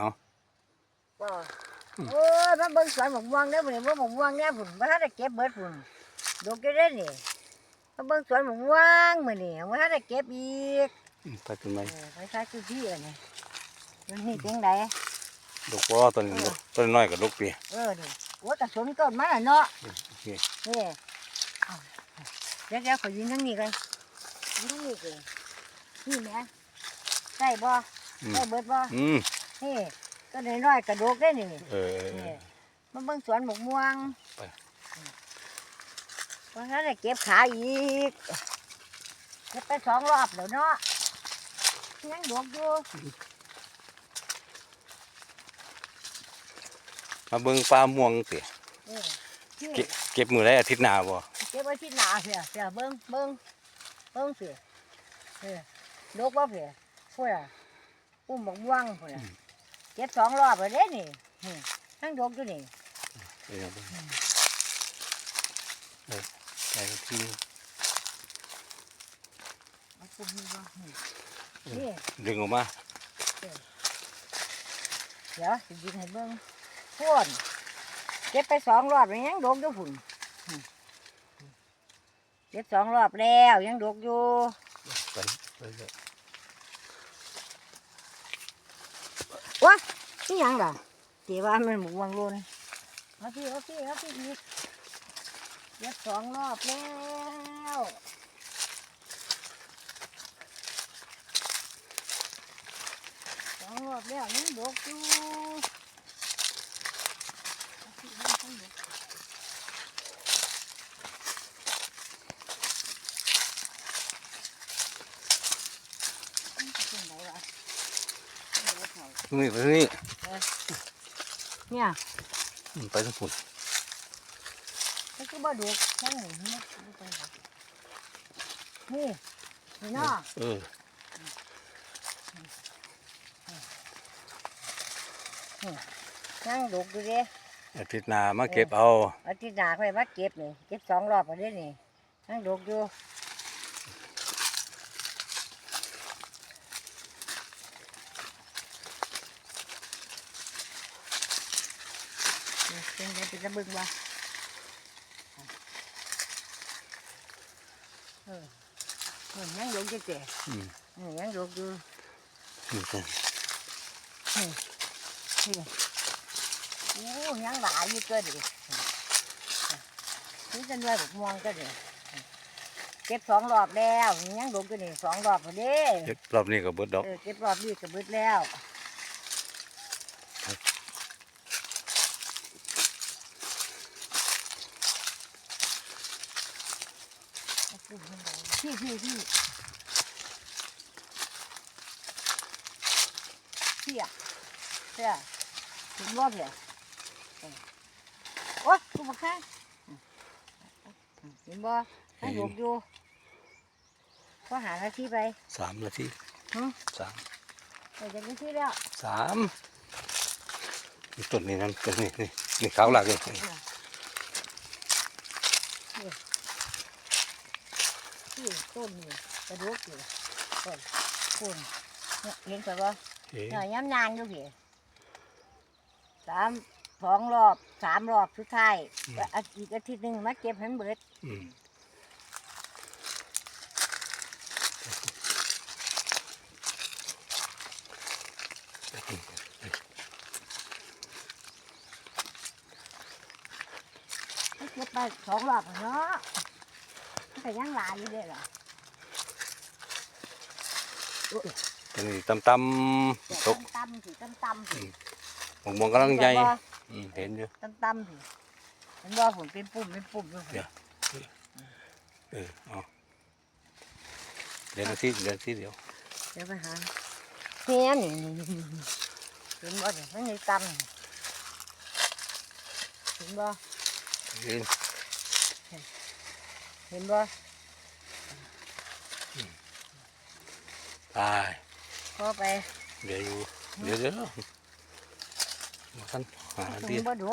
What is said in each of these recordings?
เอาบ่โอ้ยมาเบิ่งสวนหมกม่วงเด้อมื้อนี้บ่หมกม่วงแน่พุ่นบ่ทันได้เก็บเบิดพุ่นดอกอยู่เด้อนี่มาเบิ่งสวนหมกม่วงมื้อนี้บ่ทันได้เก็บอีกอืมไปต้นไม้เออไปใช้คือพี่อันนี้มันนี่จังไดลูกว่าต้นนี้ต้นน้อยกับลูกปีเออนี่โอ้กระสนต้นมันน่ะเนาะโอเคนี่เอาเดี๋ยวเดี๋ยวขอยืนตรงนี้ก่อนยืนตรงนี้ก่อนนี่แหม่ใส่บ่อืมใส่เบิดบ่อืม นี่ก็น้อยๆกระโดกได้นี่เออเออเอนี่อมาเบิ่งสวนหมกม่วงไปเพราะฉะนั้นได้เก็บขาอีกเก็บไปสองรอบแล้วเนาะยังดกอยู่มาเบิ่งปลาม่วงเตี๋ยเออนี่เก็บเก็บมือได้อาทิตย์หน้าบ่เก็บไว้ที่หนาเสียเสียเบิ้งเบิ้งเบิ้งเสียเออดกบ่เสียพูดอะอุ้มบักม่วงพูดอะเก็บสองรอบแล้วเด้นี่นี่ทั้งดกอยู่นี่เออเบิ่งเออไปที่เอาปุ่มนี่บ่นี่นี่ดึงออกมาเดี๋ยวสิยิงให้เบิ้งพ่นเก็บไปสองรอบแล้วยังดกอยู่พุ่นอืมเก็บสองรอบแล้วยังดกอยู่ไปไปเลย ว้า นี่ยังล่ะเดี๋ยวว่ามันหมูวังลุนเอาพี่เอาพี่เอาพี่อีกเก็บสองรอบแล้วสองรอบแล้วยังดกอยู่เอาพี่เอาพี่เอามันจะเป็นไรวะ เป็นไรเขานี่ไปนี่เนี่ยอืมไปทั้งฝุ่นก็คือบ่ดูแค่หนึ่งเนี่ยดูไปก่อนนี่นี่เนาะเออนั่งดูดูดิอาทิตย์หน้ามาเก็บเอาอาทิตย์หน้าค่อยมาเก็บนี่เก็บสองรอบไปเด้นี่นั่งดูอยู่ เป็นไงเป็นระเบึงวะเออเออยังดูอยู่เจ๊อืมเออยังดูอยู่นี่กันนี่โอ้ยังหลายอยู่เกินดินี่จะด้วยบกม่วงก็ดิเก็บสองรอบแล้วยังดกอยู่นี่สองรอบพอดีเก็บรอบนี้ก็เบิดดอก เออเก็บรอบนี้ก็เบิดแล้ว พี่พี่พี่พี่อะเสียถึงรอบเนี่ยโอ๊ยกูมาแค่เห็นบ่ให้ดกอยู่ก็หาหน้าที่ไปสามนาทีฮะสามเออจะได้ที่แล้วสามนี่ต้นนี้นั่นต้นนี้นี่นี่ขาวหลักเลย ที่ต้นนี่กระดูกอยู่ต้นต้นเห็นแต่ว่าเอ๊ะเนี่ยย้ำนางอยู่พี่สามสองรอบสามรอบสุดท้ายอาทิตย์อาทิตย์หนึ่งมาเก็บให้มันเบิดอืมเก็บไปสองรอบเนาะ แต่ยังหลายอยู่เด้อล่ะตัวนี้ตำตำตกตำๆสิตำๆสิหมองมองกำลังใหญ่เห็นบ่อืมเห็นอยู่ตำๆสิเห็นว่าผมเป็นปุ่มเป็นปุ่มอยู่เดี๋ยวเออเอาเดี๋ยวนาทีเดี๋ยวนาทีเดี๋ยวเดี๋ยวไปหาเนี่ยนี่เห็นบ่เนี่ยมันมีตำเห็นบ่เห็น เห็นบ่ตายก็ไป เดี๋ยวอยู่เดี๋ยวเดี๋ยวมาท่านหาถึที่งบ่ดู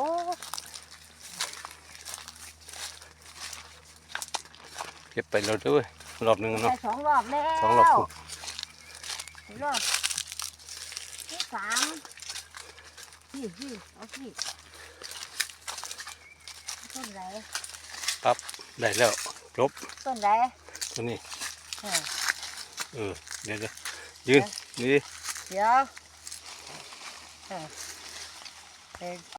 เก็บไปแล้วด้วยรอบหนึ่งไปเนาะสองรอบแล้วสองรอบปุ๊บรอบที่สามพี่พี่เอาพี่ต้นไหนปั๊บ ได้แล้วจบต้นไหนตัวนี้เออเออเดี๋ยวเดี๋ยวยืนนี่ เดี๋ยวเออเออ